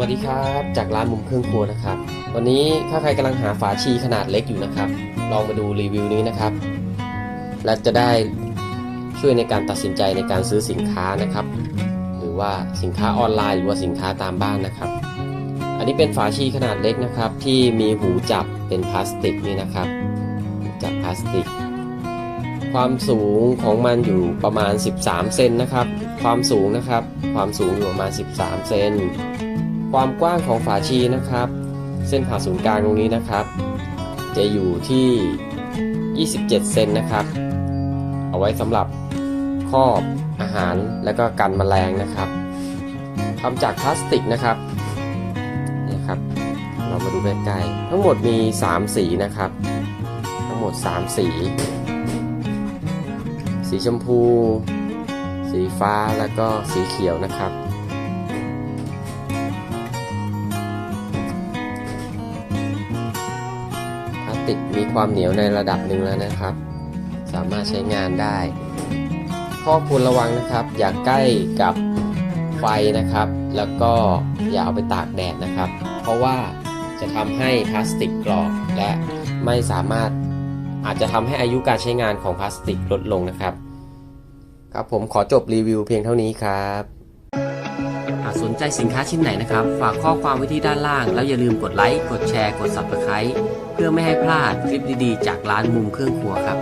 วัสดีครับจากร้านมุมเครื่องครัวนะครับ วันนี้ถ้าใครกำลังหาฝาชีขนาดเล็กอยู่นะครับ ลองมาดูรีวิวนี้นะครับ และจะได้ช่วยในการตัดสินใจในการซื้อสินค้านะครับ หรือว่าสินค้าออนไลน์หรือว่าสินค้าตามบ้านนะครับ อันนี้เป็นฝาชีขนาดเล็กนะครับ ที่มีหูจับเป็นพลาสติกนี่นะครับจับพลาสติก ความสูงของมันอยู่ประมาณ 13 เซนนะครับ ความสูงนะครับ ความสูงอยู่ประมาณ 13 เซน ความกว้างของฝาชีนะครับ เส้นผ่าศูนย์กลางตรงนี้นะครับ จะอยู่ที่ 27 เซนนะครับ เอาไว้สำหรับครอบอาหารแล้วก็กันแมลงนะครับทำจากพลาสติกนะครับนี่ครับ เรามาดูใกล้ๆทั้งหมดมี 3 สีนะครับ ทั้งหมด 3 สี สีชมพู สีฟ้าแล้วก็สีเขียวนะครับ ติกมีความเหนียวในระดับหนึ่งแล้วนะครับ สามารถใช้งานได้ ข้อควรระวังนะครับ อย่าใกล้กับไฟนะครับ แล้วก็อย่าเอาไปตากแดดนะครับ เพราะว่าจะทำให้พลาสติกกรอบและไม่สามารถอาจจะทำให้อายุการใช้งานของพลาสติกลดลงนะครับ ครับผมขอจบรีวิวเพียงเท่านี้ครับ สนใจสินค้าชิ้นไหนนะครับ ฝากข้อความไว้ที่ด้านล่าง แล้วอย่าลืมกดไลค์ กดแชร์ กด Subscribe เพื่อไม่ให้พลาดคลิปดีๆ จากร้านมุมเครื่องครัวครับ